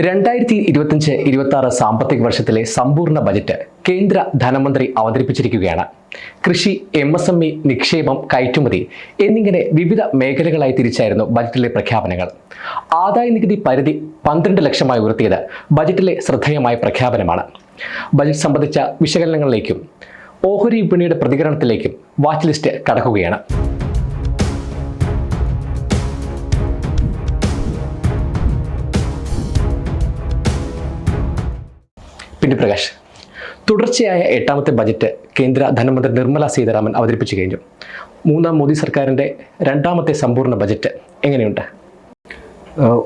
രണ്ടായിരത്തി ഇരുപത്തിയഞ്ച് ഇരുപത്തി ആറ് സാമ്പത്തിക വർഷത്തിലെ സമ്പൂർണ ബജറ്റ് കേന്ദ്ര ധനമന്ത്രി അവതരിപ്പിച്ചിരിക്കുകയാണ്. കൃഷി എം എസ് എം ഇ നിക്ഷേപം കയറ്റുമതി എന്നിങ്ങനെ വിവിധ മേഖലകളായി തിരിച്ചായിരുന്നു ബജറ്റിലെ പ്രഖ്യാപനങ്ങൾ. ആദായ നികുതി പരിധി പന്ത്രണ്ട് ലക്ഷമായി ഉയർത്തിയത് ബജറ്റിലെ ശ്രദ്ധേയമായ പ്രഖ്യാപനമാണ്. ബജറ്റ് സംബന്ധിച്ച വിശകലനങ്ങളിലേക്കും ഓഹരി വിപണിയുടെ പ്രതികരണത്തിലേക്കും വാച്ച് ലിസ്റ്റ് കടക്കുകയാണ്. പിന്നെ പ്രകാശ് തുടർച്ചയായ എട്ടാമത്തെ ബജറ്റ് കേന്ദ്ര ധനമന്ത്രി നിർമ്മല സീതാരാമൻ അവതരിപ്പിച്ചു കഴിഞ്ഞു. മൂന്നാം മോദി സർക്കാരിന്റെ രണ്ടാമത്തെ സമ്പൂർണ ബജറ്റ് എങ്ങനെയുണ്ട്?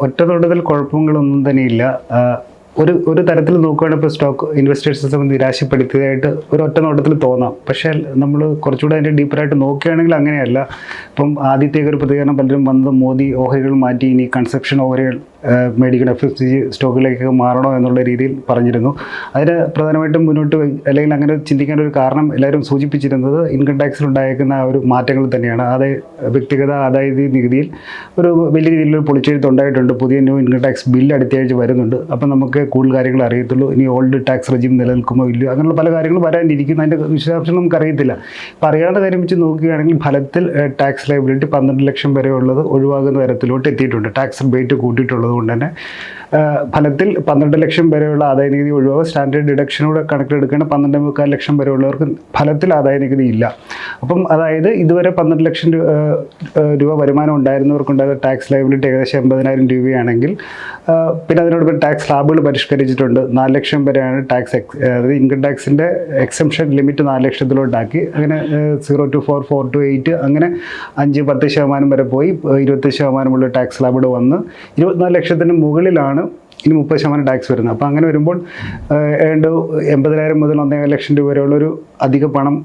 ഒറ്റ തൊടുതൽ കുഴപ്പങ്ങളൊന്നും തന്നെയില്ല. ഒരു ഒരു തരത്തിൽ നോക്കുകയാണെങ്കിൽ ഇപ്പോൾ സ്റ്റോക്ക് ഇൻവെസ്റ്റേഴ്സിനെ സംബന്ധിച്ച് നിരാശപ്പെടുത്തിയതായിട്ട് ഒരു ഒറ്റ നോട്ടത്തിൽ തോന്നാം. പക്ഷേ നമ്മൾ കുറച്ചുകൂടെ അതിന്റെ ഡീപ്പറായിട്ട് നോക്കുകയാണെങ്കിൽ അങ്ങനെയല്ല. ഇപ്പം ആദ്യത്തേക്ക് ഒരു പ്രതികരണം പലരും വന്നത് മോദി ഓഹരികൾ മാറ്റി ഇനി കൺസെപ്ഷൻ ഓഹരികൾ മേടിക്കണം എഫ് എസ് ജി സ്റ്റോക്കിലേക്ക് മാറണോ എന്നുള്ള രീതിയിൽ പറഞ്ഞിരുന്നു. അതിന് പ്രധാനമായിട്ടും മുന്നോട്ട് അല്ലെങ്കിൽ അങ്ങനെ ചിന്തിക്കേണ്ട ഒരു കാരണം എല്ലാവരും സൂചിപ്പിച്ചിരുന്നത് ഇൻകം ടാക്സിൽ ഉണ്ടായേക്കുന്ന ഒരു മാറ്റങ്ങൾ തന്നെയാണ്. അത് വ്യക്തിഗത ആദായ നികുതിയിൽ ഒരു വലിയ രീതിയിലൊരു പൊളിച്ചെഴുത്ത് ഉണ്ടായിട്ടുണ്ട്. പുതിയ ന്യൂ ഇൻകം ടാക്സ് ബില്ല് അടുത്തയാഴ്ച വരുന്നുണ്ട്. അപ്പം നമുക്ക് കൂടുതൽ കാര്യങ്ങൾ അറിയത്തുള്ളൂ. ഇനി ഓൾഡ് ടാക്സ് റെജിം നിലനിൽക്കുമോ ഇല്ലയോ അങ്ങനെയുള്ള പല കാര്യങ്ങളും വരാനിരിക്കുന്നു. അതിന്റെ വിശദാംശങ്ങൾ നമുക്ക് അറിയത്തില്ല അപ്പോൾ അറിയാവുന്ന കാര്യം വെച്ച് നോക്കുകയാണെങ്കിൽ ഫലത്തിൽ ടാക്സ് ലൈബിലിറ്റി പന്ത്രണ്ട് ലക്ഷം വരെ ഉള്ളത് ഒഴിവാകുന്ന തരത്തിലോട്ട് എത്തിയിട്ടുണ്ട്. ടാക്സ് റേറ്റ് കൂട്ടിയിട്ടുള്ളത് കൊണ്ട് തന്നെ ആ, ഫലത്തിൽ പന്ത്രണ്ട് ലക്ഷം വരെയുള്ള ആദായ നികുതി ഒഴിവാക്കുക സ്റ്റാൻഡേർഡ് ഡിഡക്ഷനോട് കണക്കിലെടുക്കുകയാണ് പന്ത്രണ്ട് മുക്കാൽ ലക്ഷം വരെയുള്ളവർക്ക് ഫലത്തിൽ ആദായ നികുതി ഇല്ല. അപ്പം അതായത് ഇതുവരെ പന്ത്രണ്ട് ലക്ഷം രൂപ വരുമാനം ഉണ്ടായിരുന്നവർക്കുണ്ടായ ടാക്സ് ലൈബിലിറ്റി ഏകദേശം എൺപതിനായിരം രൂപയാണെങ്കിൽ പിന്നെ അതിനോടൊപ്പം ടാക്സ് സ്ലാബുകൾ പരിഷ്കരിച്ചിട്ടുണ്ട്. നാല് ലക്ഷം വരെയാണ് ടാക്സ് അതായത് ഇൻകം ടാക്സിന്റെ എക്സംഷൻ ലിമിറ്റ് നാല് ലക്ഷത്തിലോട്ടാക്കി. അങ്ങനെ zero two four four two eight അങ്ങനെ അഞ്ച് പത്ത് ശതമാനം വരെ പോയി ഇരുപത്തി ശതമാനമുള്ള ടാക്സ് സ്ലാബുകൾ വന്ന് ഇരുപത്തിനാല് ലക്ഷത്തിന് മുകളിലാണ് ഇനി മുപ്പത് ശതമാനം ടാക്സ് വരുന്നത്. അപ്പോൾ അങ്ങനെ വരുമ്പോൾ ഏതാണ്ട് എൺപതിനായിരം മുതൽ ഒന്നേകാൽ ലക്ഷം രൂപ വരെയുള്ളൊരു അധിക പണം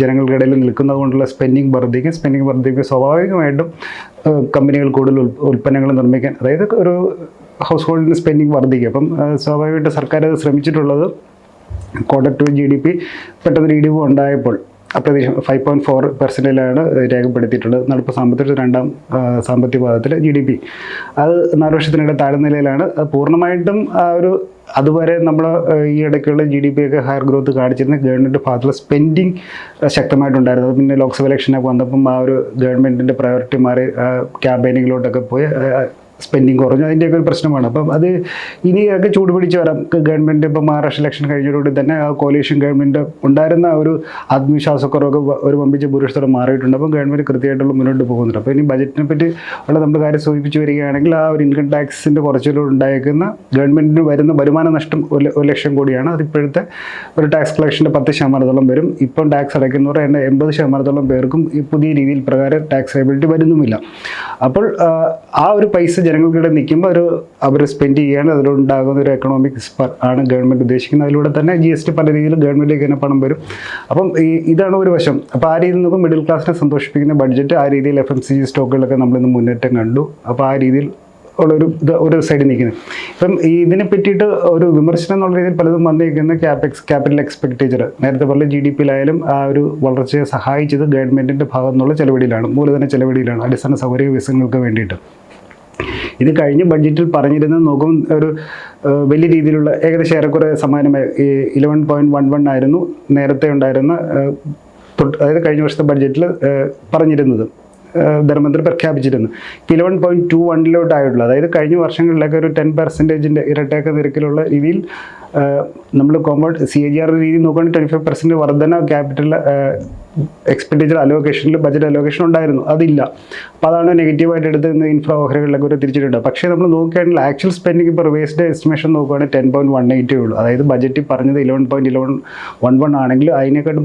ജനങ്ങളുടെ ഇടയിൽ നിൽക്കുന്നത് കൊണ്ടുള്ള സ്പെൻഡിങ് വർദ്ധിക്കും. സ്പെൻഡിങ് വർദ്ധിക്കും സ്വാഭാവികമായിട്ടും കമ്പനികൾ കൂടുതൽ ഉൽപ്പന്നങ്ങൾ നിർമ്മിക്കാൻ അതായത് ഒരു ഹൗസ് ഹോൾഡിന്റെ സ്പെൻഡിങ് വർദ്ധിക്കും. അപ്പം സ്വാഭാവികമായിട്ട് സർക്കാർ അത് ശ്രമിച്ചിട്ടുള്ളത് quarter two G D P പെട്ടെന്ന് ഇടിവ് ഉണ്ടായപ്പോൾ അപ്രതീക്ഷ ഫൈവ് പോയിന്റ് ഫോർ പെർസെന്റിലാണ് രേഖപ്പെടുത്തിയിട്ടുള്ളത്. നടപ്പ് സാമ്പത്തിക രണ്ടാം സാമ്പത്തിക പാദത്തിൽ ജി ഡി പി അത് നാല് വർഷത്തിനിടെ താഴ്ന്ന നിലയിലാണ്. പൂർണമായിട്ടും ഒരു അതുവരെ നമ്മൾ ഈ ഇടയ്ക്കുള്ള ജി ഡി പി ഒക്കെ ഹയർ ഗ്രോത്ത് കാണിച്ചിരുന്ന ഗവൺമെന്റ് ഭാഗത്തുള്ള സ്പെൻഡിങ് ശക്തമായിട്ടുണ്ടായിരുന്നു. പിന്നെ ലോക്സഭ ഇലക്ഷനൊക്കെ വന്നപ്പം ആ ഒരു ഗവൺമെന്റിന്റെ പ്രയോറിറ്റി മാറി ക്യാമ്പയിനിങ്ങിലോട്ടൊക്കെ പോയി സ്പെൻഡിങ് കുറഞ്ഞു. അതിന്റെയൊക്കെ ഒരു പ്രശ്നമാണ്. അപ്പം അത് ഇനിയൊക്കെ ചൂടുപിടിച്ച് വരാം. ഗവൺമെന്റ് ഇപ്പം മഹാരാഷ്ട്ര ഇലക്ഷൻ കഴിഞ്ഞതോടെ തന്നെ ആ കോലീഷൻ ഗവൺമെന്റ് ഉണ്ടായിരുന്ന ഒരു ആത്മവിശ്വാസക്കുറവൊക്കെ ഒരു വമ്പിച്ച ഭൂരിഷ്ടം മാറിയിട്ടുണ്ട്. അപ്പം ഗവൺമെന്റ് കൃത്യമായിട്ടുള്ള മുന്നോട്ട് പോകുന്നുണ്ട്. അപ്പോൾ ഇനി ബജറ്റിനെ പറ്റി ഉള്ള നമ്മുടെ കാര്യം സൂചിപ്പിച്ച് വരികയാണെങ്കിൽ ആ ഒരു ഇൻകം ടാക്സിന്റെ കുറച്ചിലൂടെ ഉണ്ടായേക്കുന്ന ഗവൺമെന്റിന് വരുന്ന വരുമാന നഷ്ടം ഒരു ലക്ഷം കോടിയാണ്. അത് ഇപ്പോഴത്തെ ഒരു ടാക്സ് കളക്ഷന്റെ പത്ത് ശതമാനത്തോളം വരും. ഇപ്പം ടാക്സ് അടയ്ക്കുന്നവർ എന്റെ എൺപത് ശതമാനത്തോളം പേർക്കും ഈ പുതിയ രീതിയിൽ പ്രകാരം ടാക്സ് ലൈബിലിറ്റി വരുന്നുമില്ല. അപ്പോൾ ആ ഒരു പൈസ ജനങ്ങൾക്കിടെ നിൽക്കുമ്പോൾ ഒരു അവർ സ്പെൻഡ് ചെയ്യാൻ അതിലുണ്ടാകുന്ന ഒരു എക്കണോമിക് ആണ് ഗവൺമെന്റ് ഉദ്ദേശിക്കുന്നത്. അതിലൂടെ തന്നെ ജി എസ് ടി പല രീതിയിൽ ഗവൺമെന്റിലേക്ക് തന്നെ പണം വരും. അപ്പം ഈ ഇതാണ് ഒരു വശം. അപ്പോൾ ആ രീതിയിൽ നിന്നും മിഡിൽ ക്ലാസ്സിനെ സന്തോഷിപ്പിക്കുന്ന ബഡ്ജറ്റ് ആ രീതിയിൽ എഫ് എം സി ജി സ്റ്റോക്കുകളൊക്കെ നമ്മളിന്ന് മുന്നേറ്റം കണ്ടു. അപ്പോൾ ആ രീതിയിൽ ഉള്ളൊരു ഇത് ഒരു സൈഡിൽ നിൽക്കുന്നത് ഇപ്പം ഇതിനെ പറ്റിയിട്ട് ഒരു വിമർശനം എന്നുള്ള രീതിയിൽ പലതും വന്നിരിക്കുന്ന ക്യാപെക്സ് ക്യാപിറ്റൽ എക്സ്പെക്ടേച്ചർ നേരത്തെ പറഞ്ഞ ജി ഡി പിയിലായാലും ആ ഒരു വളർച്ചയെ സഹായിച്ചത് ഗവൺമെന്റിന്റെ ഭാഗത്തുനിന്നുള്ള ചെലവടിയിലാണ് മൂലധന ചെലവടിയിലാണ് അടിസ്ഥാന സൗകര്യ വികസനങ്ങൾക്ക് വേണ്ടിയിട്ട്. ഇത് കഴിഞ്ഞ ബഡ്ജറ്റിൽ പറഞ്ഞിരുന്ന നോക്കും ഒരു വലിയ രീതിയിലുള്ള ഏകദേശം ഏറെക്കുറെ സമാനമായ ഇലവൻ പോയിന്റ് വൺ വൺ ആയിരുന്നു നേരത്തെ ഉണ്ടായിരുന്ന അതായത് കഴിഞ്ഞ വർഷത്തെ ബഡ്ജറ്റിൽ പറഞ്ഞിരുന്നത്. ധനമന്ത്രി പ്രഖ്യാപിച്ചിരുന്നു. ഇലവൻ പോയിന്റ് ടു വണ്ണിലോട്ടായിട്ടുള്ള അതായത് കഴിഞ്ഞ വർഷങ്ങളിലൊക്കെ ഒരു ടെൻ പെർസെന്റേജിന്റെ ഇരട്ടേക്ക നിരക്കിലുള്ള രീതിയിൽ നമ്മൾ compound C A G R രീതി നോക്കുകയാണെങ്കിൽ ട്വന്റി ഫൈവ് പെർസെന്റ് വർധന ക്യാപിറ്റൽ എക്സ്പെൻഡിച്ചർ അലോക്കേഷനിൽ ബജറ്റ് അലോക്കേഷൻ ഉണ്ടായിരുന്നു. അതില്ല. അപ്പോൾ അതാണ് നെഗറ്റീവായിട്ട് എടുത്ത് ഇന്ന് ഇൻഫ്രാ ഓഹരികളിലൊക്കെ ഒരു തിരിച്ചിട്ടുണ്ട്. പക്ഷേ നമ്മൾ നോക്കുകയാണെങ്കിൽ ആക്ച്വൽ സ്പെൻഡിങ് ഇപ്പോൾ റിവേഴ്സ്ഡ് എസ്റ്റിമേഷൻ നോക്കുകയാണെങ്കിൽ ടെൻ പോയിന്റ് വൺ എയ്റ്റേ ഉള്ളൂ. അതായത് ബജറ്റിൽ പറഞ്ഞത് eleven point eleven one one ആണെങ്കിൽ അതിനെക്കാട്ടും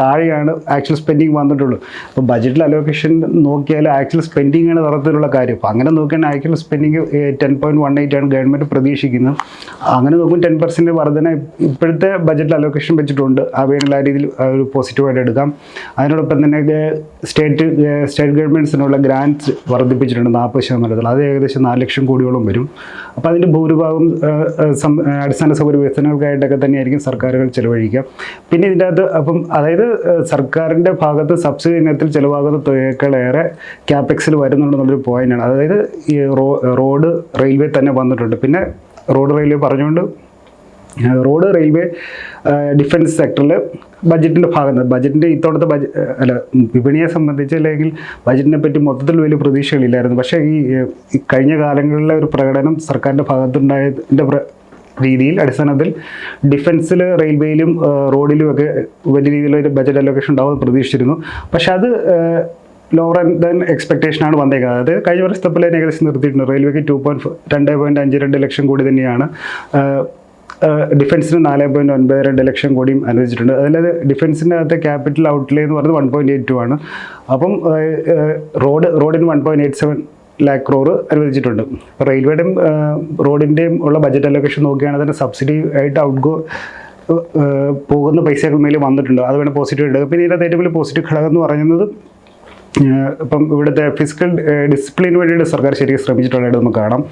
താഴെയാണ് ആക്ച്വൽ സ്പെൻഡിങ് വന്നിട്ടുള്ളൂ. അപ്പോൾ ബജറ്റിൽ അലോക്കേഷൻ നോക്കിയാൽ ആക്ച്വൽ സ്പെൻഡിങ് ആണ് തരത്തിലുള്ള കാര്യം. അപ്പോൾ അങ്ങനെ നോക്കുകയാണെങ്കിൽ actual spending ten point one eight ആണ് ഗവൺമെന്റ് പ്രതീക്ഷിക്കുന്നത്. അങ്ങനെ നോക്കുമ്പോൾ ടെൻ പെർസെന്റ് വർധന ഇപ്പോഴത്തെ ബജറ്റിൽ അലോക്കേഷൻ വെച്ചിട്ടുണ്ട്. ആ രീതിയിൽ ഒരു പോസിറ്റീവായിട്ട് എടുക്കാം. അതിനോടൊപ്പം തന്നെ സ്റ്റേറ്റ് സ്റ്റേറ്റ് ഗവൺമെന്റ്സിനുള്ള ഗ്രാന്റ്സ് വർദ്ധിപ്പിച്ചിട്ടുണ്ട് നാൽപ്പത് ശതമാനത്തിൽ. അത് ഏകദേശം നാല് ലക്ഷം കോടിയോളം വരും. അപ്പോൾ അതിന്റെ ഭൂരിഭാഗം അടിസ്ഥാന സൗകര്യ വികസനങ്ങൾക്കായിട്ടൊക്കെ തന്നെയായിരിക്കും സർക്കാരുകൾ ചിലവഴിക്കുക. പിന്നെ ഇതിന്റെ അകത്ത് അപ്പം അതായത് സർക്കാരിന്റെ ഭാഗത്ത് സബ്സിഡി ഇനത്തിൽ ചിലവാകുന്ന തുകയേക്കാളേറെ ക്യാപെക്സിൽ വരുന്നുണ്ടെന്നുള്ളൊരു പോയിന്റാണ് അതായത് ഈ റോഡ് റെയിൽവേ തന്നെ വന്നിട്ടുണ്ട്. പിന്നെ റോഡ് റെയിൽവേ പറഞ്ഞുകൊണ്ട് റോഡ് റെയിൽവേ ഡിഫൻസ് സെക്ടറിൽ ബജറ്റിന്റെ ഭാഗത്ത് ബജറ്റിന്റെ ഇത്തവണത്തെ ബജ അല്ല വിപണിയെ സംബന്ധിച്ച് അല്ലെങ്കിൽ ബജറ്റിനെ പറ്റി മൊത്തത്തിൽ വലിയ പ്രതീക്ഷകളില്ലായിരുന്നു. പക്ഷേ ഈ കഴിഞ്ഞ കാലങ്ങളിലെ ഒരു പ്രകടനം സർക്കാരിന്റെ ഭാഗത്തുണ്ടായതിന്റെ രീതിയിൽ അടിസ്ഥാനത്തിൽ ഡിഫൻസിൽ റെയിൽവേയിലും റോഡിലുമൊക്കെ വലിയ രീതിയിലൊരു ബജറ്റ് അലോക്കേഷൻ ഉണ്ടാവുമെന്ന് പ്രതീക്ഷിച്ചിരുന്നു. പക്ഷെ അത് ലോവർ ദൻ എക്സ്പെക്ടേഷൻ ആണ് വന്നേക്കുന്നത്. അതായത് കഴിഞ്ഞ വർഷത്തെ പോലെ ഏകദേശം നിർത്തിയിട്ടുണ്ട്. റെയിൽവേക്ക് ടു പോയിന്റ് രണ്ട് പോയിന്റ് അഞ്ച് രണ്ട് ലക്ഷം കൂടി തന്നെയാണ് ഡിഫൻസിന് നാല് പോയിന്റ് ഒൻപത് രണ്ട് ലക്ഷം കോടിയും അനുവദിച്ചിട്ടുണ്ട്. അതിൽ ഡിഫൻസിന്റെ അകത്തെ ക്യാപിറ്റൽ ഔട്ട്ലേ എന്ന് പറയുന്നത് വൺ പോയിന്റ് എയ്റ്റ് ടു ആണ്. അപ്പം റോഡ് റോഡിന് one point eight seven lakh crore അനുവദിച്ചിട്ടുണ്ട്. റെയിൽവേയുടെയും റോഡിന്റെയും ഉള്ള ബജറ്റ് അലോക്കേഷൻ നോക്കുകയാണെങ്കിൽ തന്നെ സബ്സിഡി ആയിട്ട് ഔട്ട് ഗോ പോകുന്ന പൈസകൾ മേലെ വന്നിട്ടുണ്ട്. അത് വേണം പോസിറ്റീവ് എടുക്കുക. പിന്നെ ഇതിനകത്ത് ഏറ്റവും വലിയ പോസിറ്റീവ് ഘടകം എന്ന് പറയുന്നത് ഇപ്പം ഇവിടുത്തെ ഫിസിക്കൽ ഡിസിപ്ലിന് വേണ്ടിയിട്ട് സർക്കാർ ശരിക്കും ശ്രമിച്ചിട്ടുള്ളതായിട്ട് നമുക്ക് കാണാം.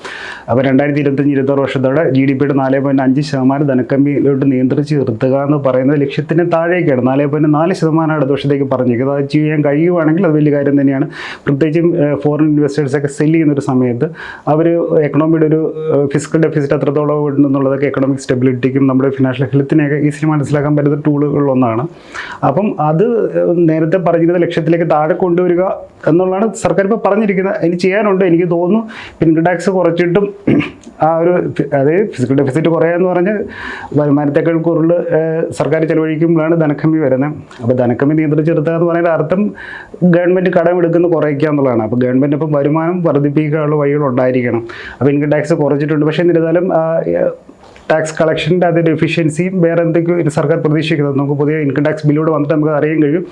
അപ്പോൾ രണ്ടായിരത്തി ഇരുപത്തഞ്ച് ഇരുപത്താറ് വർഷത്തോടെ ജി ഡി പിയുടെ നാല് പോയിന്റ് അഞ്ച് ശതമാനം ധനക്കമ്മിയിലോട്ട് നിയന്ത്രിച്ച് നിർത്തുക എന്ന് പറയുന്നത് ലക്ഷ്യത്തിന് താഴേക്കാണ്. നാല് പോയിന്റ് നാല് ശതമാനം അടുത്ത വർഷത്തേക്ക് പറഞ്ഞിരിക്കുന്നത് അത് ചെയ്യാൻ കഴിയുവാണെങ്കിൽ അത് വലിയ കാര്യം തന്നെയാണ്. പ്രത്യേകിച്ചും ഫോറിൻ ഇൻവെസ്റ്റേഴ്സൊക്കെ സെല്ല് ചെയ്യുന്ന ഒരു സമയത്ത് അവർ എക്കണോമിയുടെ ഒരു ഫിസിക്കൽ ഡെഫിസിറ്റ് എത്രത്തോളം ഉണ്ടെന്നുള്ളതൊക്കെ എക്കണോമിക് സ്റ്റെബിലിറ്റിക്കും നമ്മുടെ ഫിനാൻഷ്യൽ ഹെൽത്തിനെയൊക്കെ ഈസിലി മനസ്സിലാക്കാൻ പറ്റുന്ന ടൂളുകളിലൊന്നാണ് അപ്പം അത് നേരത്തെ പറഞ്ഞിരുന്ന ലക്ഷ്യത്തിലേക്ക് താഴെ കൊണ്ടുവരിക എന്നുള്ളതാണ് സർക്കാർ ഇപ്പോൾ പറഞ്ഞിരിക്കുന്നത് ഇനി ചെയ്യാനുണ്ട് എനിക്ക് തോന്നുന്നു. ഇൻകം ടാക്സ് കുറച്ചിട്ടും ആ ഒരു അതായത് ഫിസിക്കൽ ഡെഫിസിറ്റ് കുറയാന്ന് പറഞ്ഞ് വരുമാനത്തേക്കാൾ ഏഹ്, സർക്കാർ ചെലവഴിക്കുമ്പോഴാണ് ധനക്കമ്മി വരുന്നത്. അപ്പോൾ ധനക്കമ്മി നിയന്ത്രിച്ചെടുത്തുക എന്ന് പറയുന്നത് അർത്ഥം ഗവൺമെന്റ് കടം എടുക്കുന്ന കുറയ്ക്കുക എന്നുള്ളതാണ്. അപ്പോൾ ഗവൺമെന്റ് ഇപ്പം വരുമാനം വർദ്ധിപ്പിക്കാനുള്ള വഴികൾ ഉണ്ടായിരിക്കണം അപ്പോൾ ഇൻകം ടാക്സ് കുറച്ചിട്ടുണ്ട്. പക്ഷേ എന്നിരുന്നാലും ടാക്സ് കളക്ഷന്റെ അതിന്റെ എഫിഷ്യൻസിയും വേറെ എന്തൊക്കെയോ സർക്കാർ പ്രതീക്ഷിക്കുന്നത്. നമുക്ക് പുതിയ ഇൻകം ടാക്സ് ബില്ലൂടെ വന്നിട്ട് നമുക്ക് അറിയാൻ കഴിയും.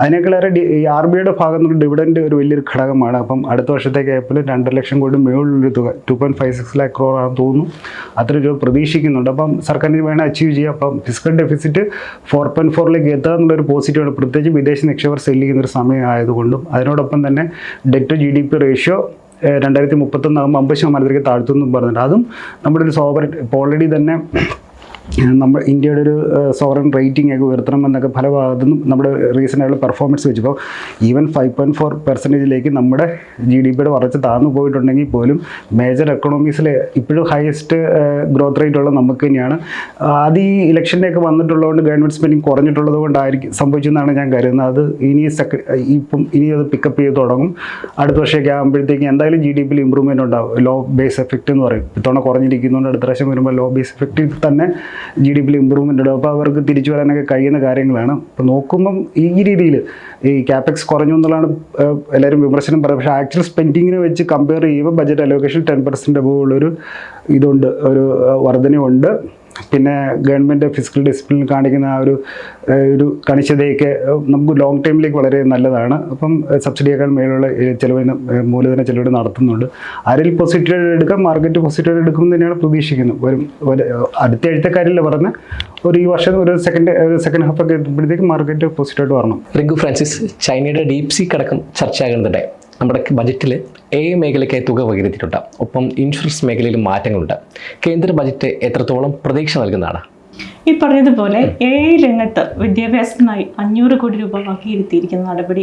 അതിനേക്കാളേറെ ഈ ആർ ബി ഐയുടെ ഭാഗത്തു നിന്ന് ഡിവിഡൻഡ് ഒരു വലിയൊരു ഘടകമാണ്. അപ്പം അടുത്ത വർഷത്തേക്ക് ഏപ്രിൽ രണ്ടര ലക്ഷം കോടി മുകളിലൊരു തുക two point five six lakh crore ആണെന്ന് തോന്നുന്നു. അത്ര രൂപ പ്രതീക്ഷിക്കുന്നുണ്ട്. അപ്പം സർക്കാരിന് വേണം അച്ചീവ് ചെയ്യാം. അപ്പം ഫിസിക്കൽ ഡെഫിസിറ്റ് ഫോർ പോയിന്റ് ഫോറിലേക്ക് എത്തുക എന്നുള്ളൊരു പോസിറ്റീവാണ് പ്രത്യേകിച്ച് വിദേശ നിക്ഷേപർ സെല്ല് ചെയ്യുന്ന ഒരു സമയം ആയതുകൊണ്ടും അതിനോടൊപ്പം തന്നെ debt G D P ratio രണ്ടായിരത്തി മുപ്പത്തൊന്നാകുമ്പോൾ അമ്പത് ശതമാനത്തിലേക്ക് താഴ്ത്തുന്നു പറഞ്ഞിട്ട്. അതും നമ്മുടെ ഒരു സോവർ ഇപ്പോൾ ഓൾറെഡി തന്നെ നമ്മൾ ഇന്ത്യയുടെ ഒരു സോറൻ റേറ്റിംഗ് ഒക്കെ ഉയർത്തണം എന്നൊക്കെ പല ഭാഗത്തു നിന്നും നമ്മുടെ റീസെന്റ് ആയിട്ടുള്ള പെർഫോമൻസ് വെച്ചപ്പോൾ ഈവൻ ഫൈവ് പോയിന്റ് ഫോർ പെർസെന്റേജിലേക്ക് നമ്മുടെ ജി ഡി പിയുടെ വളർച്ച താഴ്ന്നു പോയിട്ടുണ്ടെങ്കിൽ പോലും മേജർ എക്കണോമീസിലെ ഇപ്പോഴും ഹയസ്റ്റ് ഗ്രോത്ത് റേറ്റ് ഉള്ള നമുക്ക് തന്നെയാണ്. അത് ഈ ഇലക്ഷന്റെയൊക്കെ വന്നിട്ടുള്ളതുകൊണ്ട് ഗവൺമെന്റ് സ്പെൻഡിങ് കുറഞ്ഞിട്ടുള്ളത് കൊണ്ടായിരിക്കും സംഭവിച്ചെന്നാണ് ഞാൻ കരുതുന്നത്. അത് ഇനി സെക്ക ഇപ്പം ഇനി അത് പിക്കപ്പ് ചെയ്ത് തുടങ്ങും. അടുത്ത വർഷമൊക്കെ ആകുമ്പോഴത്തേക്ക് എന്തായാലും ജി ഡി പിയിൽ ഇമ്പ്രൂവ്മെന്റ് ഉണ്ടാവും. ലോ ബേസ് എഫക്റ്റ് എന്ന് പറയും. ഇത്തവണ കുറഞ്ഞിരിക്കുന്നതുകൊണ്ട് അടുത്ത പ്രാവശ്യം വരുമ്പോൾ ലോ ബേസ് എഫക്റ്റിൽ തന്നെ ജി ഡി പിയിൽ ഇമ്പ്രൂവ്മെന്റ് ഉണ്ടാവും അപ്പോൾ അവർക്ക് തിരിച്ചു വരാനൊക്കെ കഴിയുന്ന കാര്യങ്ങളാണ്. അപ്പോൾ നോക്കുമ്പം ഈ രീതിയിൽ ഈ ക്യാപെക്സ് കുറഞ്ഞു എന്നുള്ളതാണ് എല്ലാവരും വിമർശനം പറയുന്നത്. പക്ഷേ ആക്ച്വൽ സ്പെൻഡിങ്ങിനെ വെച്ച് കമ്പയർ ചെയ്യുമ്പോൾ budget allocation ten percent above ഉള്ളൊരു ഇതുണ്ട് ഒരു വർധനയുണ്ട് പിന്നെ ഗവൺമെന്റ് ഫിസിക്കൽ ഡിസിപ്ലിൻ കാണിക്കുന്ന ആ ഒരു ഒരു കണിശതയൊക്കെ നമുക്ക് ലോങ് ടൈമിലേക്ക് വളരെ നല്ലതാണ്. അപ്പം സബ്സിഡിയേക്കാൾ മേലുള്ള ചിലവിന് മൂലധന ചിലവ് നടത്തുന്നുണ്ട്. ആരിൽ പോസിറ്റീവ് എടുക്കാം മാർക്കറ്റ് പോസിറ്റീവ് എടുക്കും തന്നെയാണ് പ്രതീക്ഷിക്കുന്നത്. വരും അടുത്ത എഴുത്തക്കാരില്ല പറഞ്ഞ് ഒരു ഈ വർഷം ഒരു സെക്കൻഡ് സെക്കൻഡ് ഹാഫ് ഒക്കെ എത്തുമ്പോഴത്തേക്ക് മാർക്കറ്റ് പോസിറ്റീവായിട്ട് വരണം. റിഗു ഫ്രാൻസിസ് ചൈനയുടെ ഡീപ് സീ കടക്കം ചർച്ചയാകുന്നുണ്ട്. നമ്മുടെ ബജറ്റിൽ എ മേഖലയ്ക്കായി തുക വകയിരുത്തിയിട്ടുണ്ട്. ഒപ്പം ഇൻഷുറൻസ് മേഖലയിലും മാറ്റങ്ങളുണ്ട്. കേന്ദ്ര ബജറ്റ് എത്രത്തോളം പ്രതീക്ഷ നൽകുന്നതാണ്? ഈ പറഞ്ഞതുപോലെ എ രംഗത്ത് വിദ്യാഭ്യാസത്തിനായി അഞ്ഞൂറ് കോടി രൂപ വകയിരുത്തിയിരിക്കുന്ന നടപടി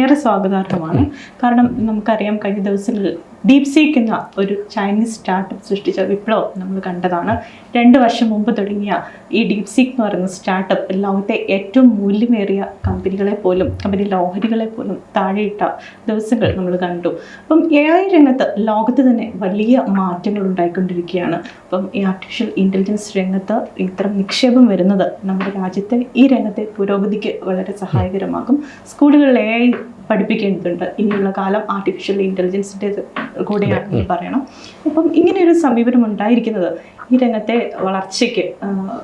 ഏറെ സ്വാഗതാർഹമാണ്. കാരണം നമുക്കറിയാം കഴിഞ്ഞ ദിവസങ്ങളിൽ ഡീപ് സീക്ക് എന്ന ഒരു ചൈനീസ് സ്റ്റാർട്ടപ്പ് സൃഷ്ടിച്ച വിപ്ലവം നമ്മൾ കണ്ടതാണ്. രണ്ട് വർഷം മുമ്പ് തുടങ്ങിയ ഈ ഡീപ് സീക്ക് എന്ന് പറയുന്ന സ്റ്റാർട്ടപ്പ് ലോകത്തെ ഏറ്റവും മൂല്യമേറിയ കമ്പനികളെ പോലും കമ്പനി ലോഹരികളെ പോലും താഴെയിട്ട ദിവസങ്ങൾ നമ്മൾ കണ്ടു. അപ്പം എ ഐ രംഗത്ത് ലോകത്ത് തന്നെ വലിയ മാറ്റങ്ങൾ ഉണ്ടായിക്കൊണ്ടിരിക്കുകയാണ്. അപ്പം ഈ ആർട്ടിഫിഷ്യൽ ഇന്റലിജൻസ് രംഗത്ത് ഇത്തരം നിക്ഷേപം വരുന്നത് നമ്മുടെ രാജ്യത്തെ ഈ രംഗത്തെ പുരോഗതിക്ക് വളരെ സഹായകരമാകും. സ്കൂളുകളിൽ എ ഐ പഠിപ്പിക്കേണ്ടതുണ്ട്. ഇനിയുള്ള കാലം ആർട്ടിഫിഷ്യൽ ഇന്റലിജൻസിന്റെ കൂടെയാണെന്ന് പറയണം. അപ്പം ഇങ്ങനെയൊരു സമീപനം ഉണ്ടായിരിക്കുന്നത് ഈ രംഗത്തെ വളർച്ചയ്ക്ക്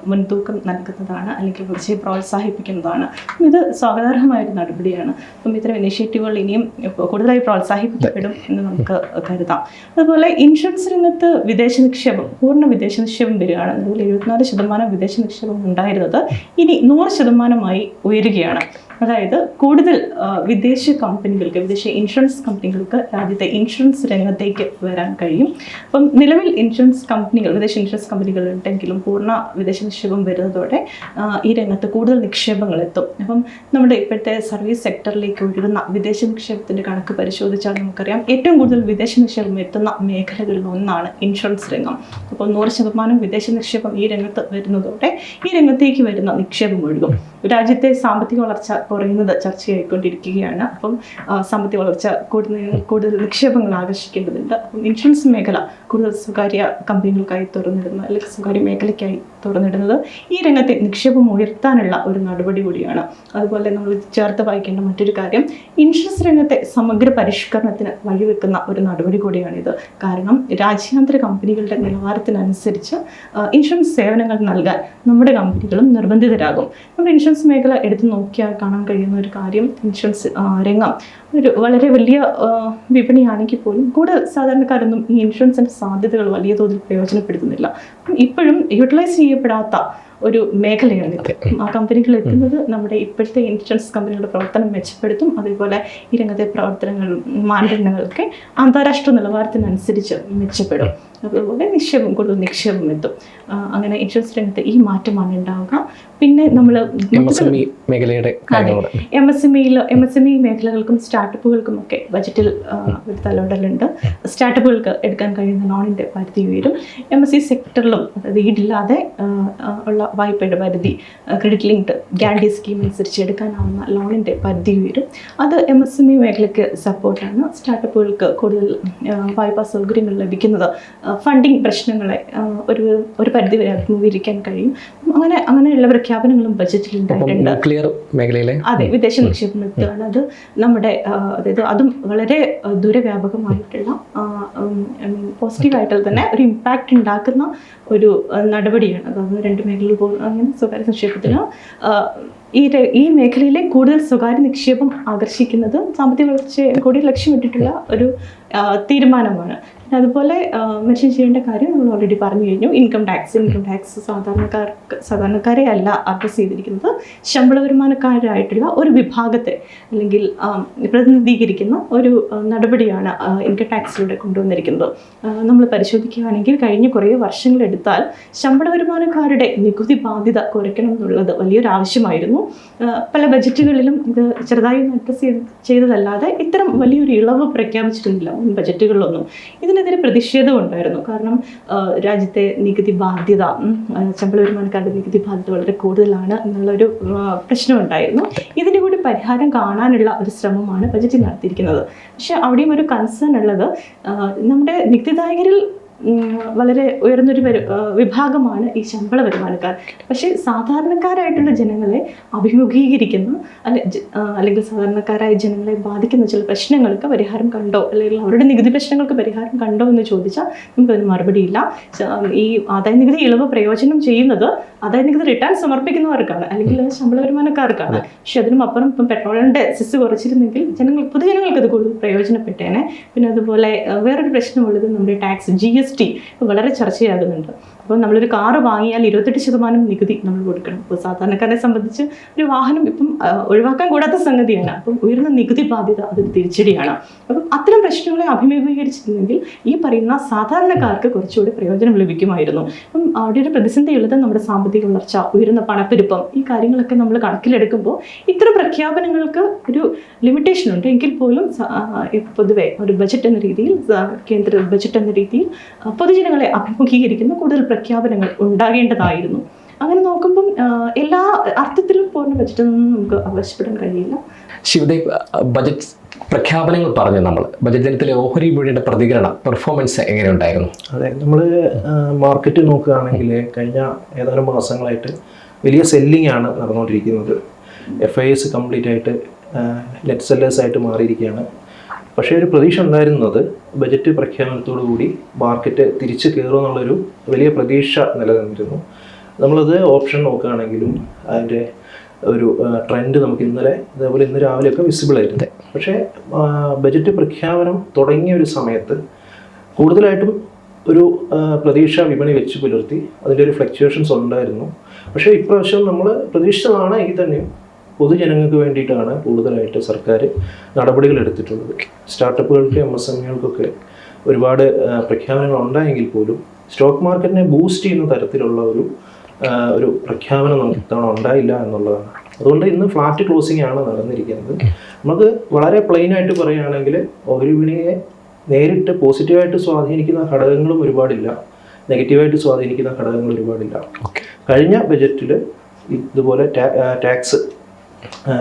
മുൻതൂക്കം നൽകുന്നതാണ് അല്ലെങ്കിൽ വളർച്ചയെ പ്രോത്സാഹിപ്പിക്കുന്നതാണ്. ഇത് സ്വാഗതാർഹമായ ഒരു നടപടിയാണ്. അപ്പം ഇത്തരം ഇനിഷ്യേറ്റീവുകൾ ഇനിയും കൂടുതലായി പ്രോത്സാഹിപ്പിക്കപ്പെടും എന്ന് നമുക്ക് കരുതാം. അതുപോലെ ഇൻഷുറൻസ് രംഗത്ത് വിദേശ നിക്ഷേപം പൂർണ വിദേശ നിക്ഷേപം വരികയാണ്. നിലവിൽ എഴുപത്തിനാല് ശതമാനം വിദേശ നിക്ഷേപം ഉണ്ടായിരുന്നത് ഇനി നൂറ് ശതമാനമായി ഉയരുകയാണ്. അതായത് കൂടുതൽ വിദേശ കമ്പനികൾക്ക് വിദേശ ഇൻഷുറൻസ് കമ്പനികൾക്ക് രാജ്യത്തെ ഇൻഷുറൻസ് രംഗത്തേക്ക് വരാൻ കഴിയും. അപ്പം നിലവിൽ ഇൻഷുറൻസ് കമ്പനികൾ വിദേശ ഇൻഷുറൻസ് കമ്പനികൾ ഉണ്ടെങ്കിലും പൂർണ വിദേശ നിക്ഷേപം വരുന്നതോടെ ഈ രംഗത്ത് കൂടുതൽ നിക്ഷേപങ്ങൾ എത്തും. അപ്പം നമ്മുടെ ഇപ്പോഴത്തെ സർവീസ് സെക്ടറിലേക്ക് ഒഴുകുന്ന വിദേശ നിക്ഷേപത്തിന്റെ കണക്ക് പരിശോധിച്ചാൽ നമുക്കറിയാം ഏറ്റവും കൂടുതൽ വിദേശ നിക്ഷേപം എത്തുന്ന മേഖലകളിൽ ഒന്നാണ് ഇൻഷുറൻസ് രംഗം. അപ്പോൾ നൂറ് ശതമാനം വിദേശ നിക്ഷേപം ഈ രംഗത്ത് വരുന്നതോടെ ഈ രംഗത്തേക്ക് വരുന്ന നിക്ഷേപം ഒഴുകും. രാജ്യത്തെ സാമ്പത്തിക വളർച്ച കുറയുന്നത് ചർച്ചയായിക്കൊണ്ടിരിക്കുകയാണ് അപ്പം സാമ്പത്തിക വളർച്ച കൂടുന്നതിന് കൂടുതൽ നിക്ഷേപങ്ങൾ ആകർഷിക്കേണ്ടതുണ്ട്. അപ്പം ഇൻഷുറൻസ് മേഖല കൂടുതൽ സ്വകാര്യ കമ്പനികൾക്കായി തുറന്നിടുന്നത് അല്ലെങ്കിൽ സ്വകാര്യ മേഖലയ്ക്കായി തുറന്നിടുന്നത് ഈ രംഗത്തെ നിക്ഷേപം ഉയർത്താനുള്ള ഒരു നടപടി കൂടിയാണ്. അതുപോലെ നമ്മൾ ചേർത്ത് വായിക്കേണ്ട മറ്റൊരു കാര്യം ഇൻഷുറൻസ് രംഗത്തെ സമഗ്ര പരിഷ്കരണത്തിന് വഴിവെക്കുന്ന ഒരു നടപടി കൂടിയാണിത്. കാരണം രാജ്യാന്തര കമ്പനികളുടെ നിലവാരത്തിനനുസരിച്ച് ഇൻഷുറൻസ് സേവനങ്ങൾ നൽകാൻ നമ്മുടെ കമ്പനികളും നിർബന്ധിതരാകും. നമ്മുടെ ഇൻഷുറൻസ് മേഖല എടുത്തു നോക്കിയാൽ കാണാൻ കഴിയുന്ന ഒരു കാര്യം ഇൻഷുറൻസ് രംഗം. ഒരു വളരെ വലിയ വിപണിയാണെങ്കിൽ പോലും കൂടുതൽ സാധാരണക്കാരൊന്നും ഈ ഇൻഷുറൻസിന്റെ സാധ്യതകൾ വലിയ തോതിൽ പ്രയോജനപ്പെടുത്തുന്നില്ല. ഇപ്പോഴും യൂട്ടിലൈസ് ചെയ്യപ്പെടാത്ത ഒരു മേഖലയാണിത് ആ കമ്പനികൾ എത്തുന്നത് നമ്മുടെ ഇപ്പോഴത്തെ ഇൻഷുറൻസ് കമ്പനികളുടെ പ്രവർത്തനം മെച്ചപ്പെടുത്തും. അതേപോലെ ഈ രംഗത്തെ പ്രവർത്തനങ്ങൾ മാനദണ്ഡങ്ങളൊക്കെ അന്താരാഷ്ട്ര നിലവാരത്തിനനുസരിച്ച് മെച്ചപ്പെടും. അതുപോലെ നിക്ഷേപം കൂടുതൽ നിക്ഷേപം എത്തും. അങ്ങനെ ഇൻഷുറൻസ് രംഗത്ത് ഈ മാറ്റമാണ് ഉണ്ടാവുക. പിന്നെ നമ്മൾ ഇ മേഖലയുടെ എം എസ് എം ഇയിൽ എം എസ് എം ഇ മേഖലകൾക്കും സ്റ്റാർട്ടപ്പുകൾക്കും ഒക്കെ ബജറ്റിൽ ഒരു തലോടലുണ്ട്. സ്റ്റാർട്ടപ്പുകൾക്ക് എടുക്കാൻ കഴിയുന്ന ലോണിന്റെ പരിധി ഉയരും. എം എസ് സി സെക്ടറിലും അതായത് ഈടില്ലാതെ ഉള്ള വായ്പയുടെ പരിധി ക്രെഡിറ്റ് ലിങ്ക്ഡ് ഗ്യാരണ്ടി സ്കീം അനുസരിച്ച് എടുക്കാനാവുന്ന ലോണിന്റെ പരിധി ഉയരും. അത് എം എസ് എം ഇ മേഖലയ്ക്ക് സപ്പോർട്ടാണ് സ്റ്റാർട്ടപ്പുകൾക്ക് കൂടുതൽ വായ്പാ സൗകര്യങ്ങൾ ലഭിക്കുന്നത് ഫണ്ടിങ് പ്രശ്നങ്ങളെ ഒരു ഒരു പരിധി വരെ അഭിമുഖീകരിക്കാൻ കഴിയും. അങ്ങനെ അങ്ങനെയുള്ള പ്രഖ്യാപനങ്ങളും ബജറ്റിൽ ന്യൂക്ലിയർ മേഖലയിലെ അതെ വിദേശ നിക്ഷേപം എത്തുകയാണ് അത് നമ്മുടെ അതായത് അതും വളരെ ദുരവ്യാപകമായിട്ടുള്ള പോസിറ്റീവായിട്ട് തന്നെ ഒരു ഇമ്പാക്റ്റ് ഉണ്ടാക്കുന്ന ഒരു നടപടിയാണ്. അതായത് രണ്ട് മേഖലയിൽ പോകുന്ന അങ്ങനെ സ്വകാര്യ നിക്ഷേപത്തിന് ഈ ഈ മേഖലയിലെ കൂടുതൽ സ്വകാര്യ നിക്ഷേപം ആകർഷിക്കുന്നത് സാമ്പത്തിക വളർച്ചയെ കൂടി ലക്ഷ്യമിട്ടിട്ടുള്ള ഒരു തീരുമാനമാണ്. അതുപോലെ മെൻഷൻ ചെയ്യേണ്ട കാര്യം നമ്മൾ ഓൾറെഡി പറഞ്ഞു കഴിഞ്ഞു. ഇൻകം ടാക്സ് ഇൻകം ടാക്സ് സാധാരണക്കാർക്ക് സാധാരണക്കാരെ അല്ല അഡ്രസ് ചെയ്തിരിക്കുന്നത്. ശമ്പള വരുമാനക്കാരായിട്ടുള്ള ഒരു വിഭാഗത്തെ അല്ലെങ്കിൽ പ്രതിനിധീകരിക്കുന്ന ഒരു നടപടിയാണ് ഇൻകം ടാക്സിലൂടെ കൊണ്ടുവന്നിരിക്കുന്നത്. നമ്മൾ പരിശോധിക്കുകയാണെങ്കിൽ കഴിഞ്ഞ കുറേ വർഷങ്ങളെടുത്താൽ ശമ്പള വരുമാനക്കാരുടെ നികുതി ബാധ്യത കുറയ്ക്കണം എന്നുള്ളത് വലിയൊരു ആവശ്യമായിരുന്നു. പല ബജറ്റുകളിലും ഇത് ചെറുതായി അഡ്രസ് ചെയ്ത് ചെയ്തതല്ലാതെ ഇത്തരം വലിയൊരു ഇളവ് പ്രഖ്യാപിച്ചിരുന്നില്ല മുൻ ബജറ്റുകളിലൊന്നും. ഇതിനെതിരെ പ്രതിഷേധം ഉണ്ടായിരുന്നു. കാരണം രാജ്യത്തെ നികുതി ബാധ്യത ശമ്പള വരുമാനക്കാരുടെ നികുതി ബാധ്യത വളരെ കൂടുതലാണ് എന്നുള്ളൊരു പ്രശ്നമുണ്ടായിരുന്നു. ഇതിന്റെ കൂടി പരിഹാരം കാണാനുള്ള ഒരു ശ്രമമാണ് ബജറ്റിൽ നടത്തിയിരിക്കുന്നത് പക്ഷെ അവിടെയും ഒരു കൺസേൺ ഉള്ളത് നമ്മുടെ നികുതിദായകരിൽ വളരെ ഉയർന്നൊരു വിഭാഗമാണ് ഈ ശമ്പള വരുമാനക്കാർ. പക്ഷേ സാധാരണക്കാരായിട്ടുള്ള ജനങ്ങളെ അഭിമുഖീകരിക്കുന്ന അല്ലെ അല്ലെങ്കിൽ സാധാരണക്കാരായ ജനങ്ങളെ ബാധിക്കുന്ന ചില പ്രശ്നങ്ങൾക്ക് പരിഹാരം കണ്ടോ? അല്ലെങ്കിൽ അവരുടെ നികുതി പ്രശ്നങ്ങൾക്ക് പരിഹാരം കണ്ടോ എന്ന് ചോദിച്ചാൽ നമുക്കതിന് മറുപടിയില്ല ഈ ആദായ നികുതി ഇളവ് പ്രയോജനം ചെയ്യുന്നത് ആദായ നികുതി റിട്ടേൺ സമർപ്പിക്കുന്നവർക്കാണ് അല്ലെങ്കിൽ ശമ്പള വരുമാനക്കാർക്കാണ്. പക്ഷെ അതിനും അപ്പുറം ഇപ്പം പെട്രോളിന്റെ സെസ് കുറച്ചിരുന്നെങ്കിൽ ജനങ്ങൾ പൊതുജനങ്ങൾക്ക് അത് കൂടുതൽ പ്രയോജനപ്പെട്ടേനെ. പിന്നെ അതുപോലെ വേറൊരു പ്രശ്നമുള്ളത് നമ്മുടെ ടാക്സ് ജി എസ് ടി വളരെ ചർച്ചയാകുന്നുണ്ട് അപ്പോൾ നമ്മളൊരു കാറ് വാങ്ങിയാൽ ഇരുപത്തെട്ട് ശതമാനം നികുതി നമ്മൾ കൊടുക്കണം. അപ്പോൾ സാധാരണക്കാരെ സംബന്ധിച്ച് ഒരു വാഹനം ഇപ്പം ഒഴിവാക്കാൻ കൂടാത്ത സംഗതിയാണ്. അപ്പം ഉയർന്ന നികുതി ബാധ്യത അത് തിരിച്ചടിയാണ്. അപ്പം അത്തരം പ്രശ്നങ്ങളെ അഭിമുഖീകരിച്ചിരുന്നെങ്കിൽ ഈ പറയുന്ന സാധാരണക്കാർക്ക് കുറച്ചുകൂടി പ്രയോജനം ലഭിക്കുമായിരുന്നു. അപ്പം അവിടെ ഒരു പ്രതിസന്ധിയുള്ളത് നമ്മുടെ സാമ്പത്തിക വളർച്ച ഉയർന്ന പണപ്പെരുപ്പം ഈ കാര്യങ്ങളൊക്കെ നമ്മൾ കണക്കിലെടുക്കുമ്പോൾ ഇത്തരം പ്രഖ്യാപനങ്ങൾക്ക് ഒരു ലിമിറ്റേഷൻ ഉണ്ട്. എങ്കിൽ പോലും പൊതുവെ ഒരു ബജറ്റ് എന്ന രീതിയിൽ കേന്ദ്ര ബജറ്റ് എന്ന രീതിയിൽ പൊതുജനങ്ങളെ അഭിമുഖീകരിക്കുന്ന കൂടുതൽ പ്രഖ്യാപനങ്ങൾ ഉണ്ടാകേണ്ടതായിരുന്നു. അങ്ങനെ നോക്കുമ്പം എല്ലാ അർത്ഥത്തിലും പൂർണ ബജറ്റ് ഒന്നും നമുക്ക് ആവശ്യപ്പെടാൻ കഴിയില്ല. ശിവദേവ് ബജറ്റ് പ്രഖ്യാപനങ്ങൾ പറഞ്ഞു നമ്മൾ. ബജറ്റ് ദിനത്തിലെ ഓഹരി വിപണിയുടെ പ്രതികരണം പെർഫോമൻസ് എങ്ങനെയുണ്ടായിരുന്നു? അതെ നമ്മൾ മാർക്കറ്റ് നോക്കുകയാണെങ്കിൽ കഴിഞ്ഞ ഏതാനും മാസങ്ങളായിട്ട് വലിയ സെല്ലിംഗ് ആണ് നടന്നുകൊണ്ടിരിക്കുന്നത്. എഫ് ഐ എസ് കംപ്ലീറ്റ് ആയിട്ട് ലെറ്റ് സെല്ലേഴ്സ് ആയിട്ട് മാറിയിരിക്കുകയാണ്. പക്ഷേ ഒരു പ്രതീക്ഷ ഉണ്ടായിരുന്നത് ബജറ്റ് പ്രഖ്യാപനത്തോടുകൂടി മാർക്കറ്റ് തിരിച്ചു കയറുമെന്നുള്ളൊരു വലിയ പ്രതീക്ഷ നിലനിന്നിരുന്നു. നമ്മളത് ഓപ്ഷൻ നോക്കുകയാണെങ്കിലും അതിന്റെ ഒരു ട്രെൻഡ് നമുക്ക് ഇന്നലെ അതേപോലെ ഇന്ന് രാവിലെയൊക്കെ വിസിബിൾ ആയിരുന്നു. പക്ഷേ ബജറ്റ് പ്രഖ്യാപനം തുടങ്ങിയ ഒരു സമയത്ത് കൂടുതലായിട്ടും ഒരു പ്രതീക്ഷ വിപണി വെച്ച് പുലർത്തി അതിന്റെ ഒരു ഫ്ലക്ച്വേഷൻസ് ഉണ്ടായിരുന്നു. പക്ഷേ ഇപ്രാവശ്യം നമ്മൾ പ്രതീക്ഷിച്ചതാണ് എങ്കിൽ തന്നെയും പൊതുജനങ്ങൾക്ക് വേണ്ടിയിട്ടാണ് കൂടുതലായിട്ട് സർക്കാർ നടപടികൾ എടുത്തിട്ടുള്ളത്. സ്റ്റാർട്ടപ്പുകൾക്ക് എം എസ് എം ഇകൾക്കൊക്കെ ഒരുപാട് പ്രഖ്യാപനങ്ങൾ ഉണ്ടായെങ്കിൽ പോലും സ്റ്റോക്ക് മാർക്കറ്റിനെ ബൂസ്റ്റ് ചെയ്യുന്ന തരത്തിലുള്ള ഒരു ഒരു പ്രഖ്യാപനം നമുക്ക് ഇത്തവണ ഉണ്ടായില്ല എന്നുള്ളതാണ്. അതുകൊണ്ട് ഇന്ന് ഫ്ലാറ്റ് ക്ലോസിംഗ് ആണ് നടന്നിരിക്കുന്നത്. നമുക്ക് വളരെ പ്ലെയിൻ ആയിട്ട് പറയുകയാണെങ്കിൽ ഓഹരി വിപണിയെ നേരിട്ട് പോസിറ്റീവായിട്ട് സ്വാധീനിക്കുന്ന ഘടകങ്ങളും ഒരുപാടില്ല. നെഗറ്റീവായിട്ട് സ്വാധീനിക്കുന്ന ഘടകങ്ങൾ ഒരുപാടില്ല. കഴിഞ്ഞ ബജറ്റിൽ ഇതുപോലെ ടാക്സ്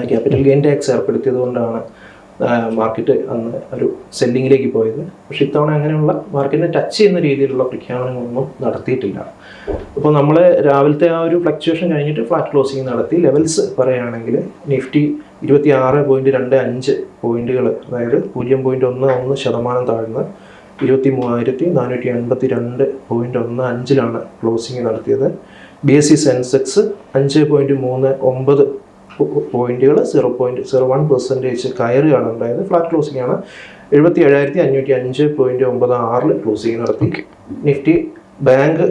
ക്യാപിറ്റൽ ഗെയിൻ ടാക്സ് ഏർപ്പെടുത്തിയത് കൊണ്ടാണ് മാർക്കറ്റ് അന്ന് ഒരു സെല്ലിങ്ങിലേക്ക് പോയത്. പക്ഷെ ഇത്തവണ അങ്ങനെയുള്ള മാർക്കറ്റിനെ ടച്ച് ചെയ്യുന്ന രീതിയിലുള്ള പ്രഖ്യാപനങ്ങളൊന്നും നടത്തിയിട്ടില്ല. അപ്പോൾ നമ്മൾ രാവിലത്തെ ആ ഒരു ഫ്ലക്ച്വേഷൻ കഴിഞ്ഞിട്ട് ഫ്ലാറ്റ് ക്ലോസിംഗ് നടത്തി. ലെവൽസ് പറയുകയാണെങ്കിൽ നിഫ്റ്റി ഇരുപത്തി ആറ് പോയിന്റ് രണ്ട് അഞ്ച് പോയിന്റുകൾ അതായത് പൂജ്യം പോയിന്റ് ഒന്ന് ഒന്ന് ശതമാനം താഴ്ന്ന് ഇരുപത്തി മൂവായിരത്തി നാനൂറ്റി എൺപത്തി രണ്ട് പോയിന്റ് ഒന്ന് അഞ്ചിലാണ് ക്ലോസിംഗ് നടത്തിയത്. ബി എസ് സി സെൻസെക്സ് അഞ്ച് പോയിന്റ് മൂന്ന് ഒമ്പത് പോയിന്റുകൾ zero point zero one percentage കയറുകയാണ് ഉണ്ടായത് ഫ്ലാറ്റ് ക്ലോസിംഗ് ആണ്. എഴുപത്തി ഏഴായിരത്തി അഞ്ഞൂറ്റി അഞ്ച് പോയിന്റ് ഒമ്പത് ആറിൽ ക്ലോസിംഗ് നടത്തി. നിഫ്റ്റി ബാങ്ക്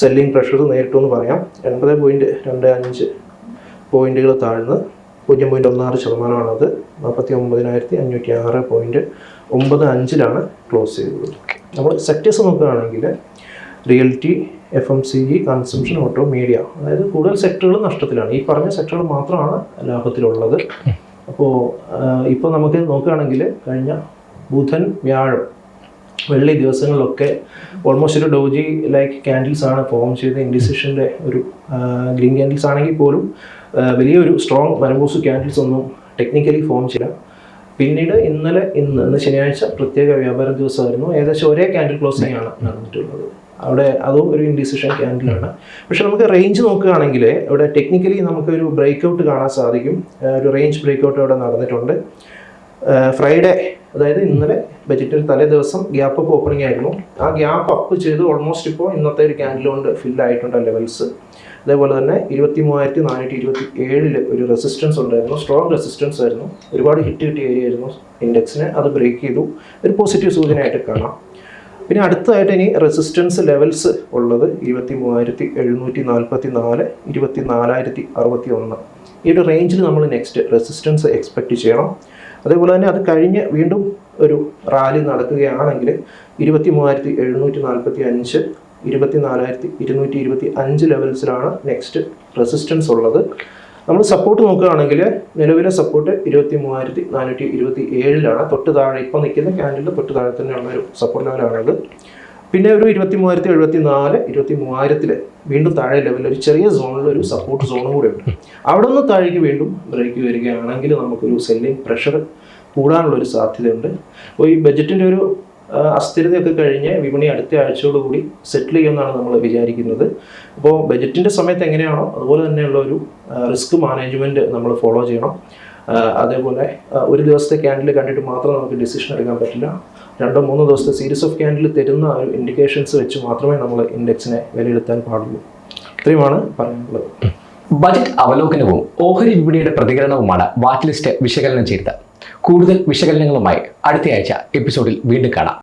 സെല്ലിംഗ് പ്രഷർ നേരിട്ടു എന്ന് പറയാം. എൺപത് പോയിന്റ് രണ്ട് അഞ്ച് പോയിന്റുകൾ താഴ്ന്ന് പൂജ്യം പോയിന്റ് ഒന്നാറ് ശതമാനമാണത്. നാൽപ്പത്തി ഒമ്പതിനായിരത്തി അഞ്ഞൂറ്റി ആറ് പോയിന്റ് ഒമ്പത് അഞ്ചിലാണ് ക്ലോസ് ചെയ്തത്. നമ്മൾ സെക്ടേഴ്സ് നോക്കുകയാണെങ്കിൽ realty F M C G consumption auto media അതായത് കൂടുതൽ സെക്ടറുകൾ നഷ്ടത്തിലാണ്. ഈ പറഞ്ഞ സെക്ടറുകൾ മാത്രമാണ് ലാഭത്തിലുള്ളത്. അപ്പോൾ ഇപ്പോൾ നമുക്ക് നോക്കുകയാണെങ്കിൽ കഴിഞ്ഞ ബുധൻ വ്യാഴം വെള്ളി ദിവസങ്ങളിലൊക്കെ ഓൾമോസ്റ്റ് ഒരു ഡോജി ലൈക്ക് ക്യാൻഡിൽസ് ആണ് ഫോം ചെയ്ത ഇൻഡിസിഷന്റെ ഒരു ഗ്രീൻ ക്യാൻഡിൽസ് ആണെങ്കിൽ പോലും വലിയൊരു സ്ട്രോങ് മരംബൂസ് ക്യാൻഡിൽസ് ഒന്നും ടെക്നിക്കലി ഫോം ചെയ്യില്ല. പിന്നീട് ഇന്നലെ ഇന്ന് ഇന്ന് ശനിയാഴ്ച പ്രത്യേക വ്യാപാര ദിവസമായിരുന്നു. ഏകദേശം ഒരേ ക്യാൻഡിൽ ക്ലോസിംഗ് ആണ് നടന്നിട്ടുള്ളത്. അവിടെ അതും ഒരു ഇൻഡിസിഷൻ ക്യാൻഡിലാണ് പക്ഷെ നമുക്ക് റേഞ്ച് നോക്കുകയാണെങ്കിൽ ഇവിടെ ടെക്നിക്കലി നമുക്കൊരു ബ്രേക്ക് ഔട്ട് കാണാൻ സാധിക്കും. ഒരു റേഞ്ച് ബ്രേക്ക് ഔട്ട് അവിടെ നടന്നിട്ടുണ്ട്. ഫ്രൈഡേ അതായത് ഇന്നലെ ബജറ്റിൽ തലേ ദിവസം ഗ്യാപ്പ് അപ്പ് ഓപ്പണിംഗ് ആയിരുന്നു. ആ ഗ്യാപ്പ് അപ്പ് ചെയ്ത് ഓൾമോസ്റ്റ് ഇപ്പോൾ ഇന്നത്തെ ഒരു ക്യാൻഡിൽ കൊണ്ട് ഫിൽ ആയിട്ടുണ്ട് ലെവൽസ് അതേപോലെ തന്നെ ഇരുപത്തി മൂവായിരത്തി നാനൂറ്റി ഇരുപത്തി ഏഴിൽ ഒരു റെസിസ്റ്റൻസ് ഉണ്ടായിരുന്നു. സ്ട്രോങ് റെസിസ്റ്റൻസ് ആയിരുന്നു. ഒരുപാട് ഹിറ്റ് കിട്ടിയ ഏരിയ ആയിരുന്നു ഇൻഡെക്സിനെ. അത് ബ്രേക്ക് ചെയ്തു. ഒരു പോസിറ്റീവ് സൂചനയായിട്ട് കാണാം. പിന്നെ അടുത്തതായിട്ട് ഇനി റെസിസ്റ്റൻസ് ലെവൽസ് ഉള്ളത് ഇരുപത്തി മൂവായിരത്തി എഴുന്നൂറ്റി നാൽപ്പത്തി നാല് ഇരുപത്തി നാലായിരത്തി അറുപത്തി ഒന്ന് ഈ ഒരു റേഞ്ചിൽ നമ്മൾ നെക്സ്റ്റ് റെസിസ്റ്റൻസ് എക്സ്പെക്റ്റ് ചെയ്യണം. അതേപോലെ തന്നെ അത് കഴിഞ്ഞ് വീണ്ടും ഒരു റാലി നടക്കുകയാണെങ്കിൽ ഇരുപത്തി മൂവായിരത്തി എഴുന്നൂറ്റി നാൽപ്പത്തി അഞ്ച് ഇരുപത്തി നാലായിരത്തി ഇരുന്നൂറ്റി ഇരുപത്തി അഞ്ച് ലെവൽസിലാണ് നെക്സ്റ്റ് റെസിസ്റ്റൻസ് ഉള്ളത്. നമ്മൾ സപ്പോർട്ട് നോക്കുകയാണെങ്കിൽ നിലവിലെ സപ്പോർട്ട് ഇരുപത്തി മൂവായിരത്തി നാനൂറ്റി ഇരുപത്തി ഏഴിലാണ് തൊട്ട് താഴെ ഇപ്പം നിൽക്കുന്ന ക്യാൻഡിൽ തൊട്ട് താഴെ തന്നെയുള്ള ഒരു സപ്പോർട്ട് ലെവലാണത് പിന്നെ ഒരു ഇരുപത്തി മൂവായിരത്തി എഴുപത്തി നാല് ഇരുപത്തി മൂവായിരത്തിൽ വീണ്ടും താഴെ ലെവലിൽ ഒരു ചെറിയ സോണിൽ ഒരു സപ്പോർട്ട് സോണും കൂടെ ഉണ്ട്. അവിടെ നിന്ന് താഴേക്ക് വീണ്ടും ബ്രേക്ക് വരികയാണെങ്കിൽ നമുക്കൊരു സെല്ലിംഗ് പ്രഷർ കൂടാനുള്ള ഒരു സാധ്യതയുണ്ട്. അപ്പോൾ ഈ ബജറ്റിന്റെ ഒരു അസ്ഥിരതയൊക്കെ കഴിഞ്ഞ് വിപണി അടുത്ത ആഴ്ചയോടുകൂടി സെറ്റിൽ ചെയ്യുമെന്നാണ് നമ്മൾ വിചാരിക്കുന്നത്. അപ്പോൾ ബജറ്റിന്റെ സമയത്ത് എങ്ങനെയാണോ അതുപോലെ തന്നെയുള്ള ഒരു റിസ്ക് മാനേജ്മെന്റ് നമ്മൾ ഫോളോ ചെയ്യണം. അതേപോലെ ഒരു ദിവസത്തെ ക്യാൻഡിൽ കണ്ടിട്ട് മാത്രം നമുക്ക് ഡിസിഷൻ എടുക്കാൻ പറ്റില്ല. രണ്ടോ മൂന്നോ ദിവസത്തെ സീരീസ് ഓഫ് ക്യാൻഡിൽ തരുന്ന ഒരു ഇൻഡിക്കേഷൻസ് വെച്ച് മാത്രമേ നമ്മൾ ഇൻഡെക്സിനെ വിലയിരുത്താൻ പാടുള്ളൂ. ഇത്രയുമാണ് പറയാനുള്ളത്. ബജറ്റ് അവലോകനവും ഓഹരി വിപണിയുടെ പ്രതികരണവുമാണ് വാറ്റ് ലിസ്റ്റ് വിശകലനം ചെയ്തത്. കൂടുതൽ വിശകലനങ്ങളുമായി അടുത്തയാഴ്ച എപ്പിസോഡിൽ വീണ്ടും കാണാം.